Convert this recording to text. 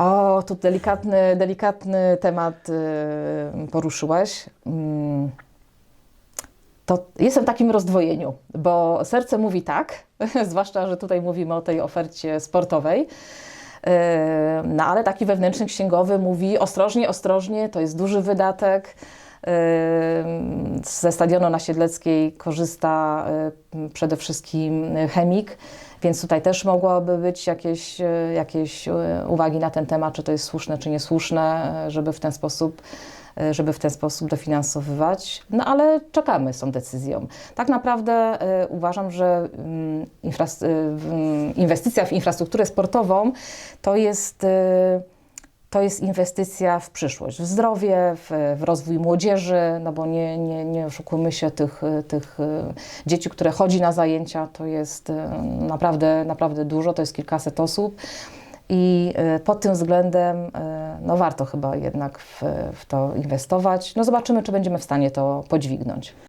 O, tu delikatny, delikatny temat y, poruszyłaś. Mm. To jestem w takim rozdwojeniu, bo serce mówi tak, zwłaszcza, że tutaj mówimy o tej ofercie sportowej. Yy, No ale taki wewnętrzny księgowy mówi ostrożnie, ostrożnie, to jest duży wydatek. Ze stadionu na Siedleckiej korzysta yy, przede wszystkim chemik, więc tutaj też mogłoby być jakieś, yy, jakieś yy, uwagi na ten temat, czy to jest słuszne, czy niesłuszne, żeby w ten sposób żeby w ten sposób dofinansowywać. No ale czekamy z tą decyzją. Tak naprawdę y, uważam, że mm, y, w- inwestycja w infrastrukturę sportową to jest, y, to jest inwestycja w przyszłość, w zdrowie, w, w rozwój młodzieży, no bo nie, nie, nie oszukujmy się, tych, tych y, dzieci, które chodzi na zajęcia, to jest y, naprawdę, naprawdę dużo, to jest kilkaset osób. I y, pod tym względem no warto chyba jednak w, w to inwestować. No zobaczymy, czy będziemy w stanie to podźwignąć.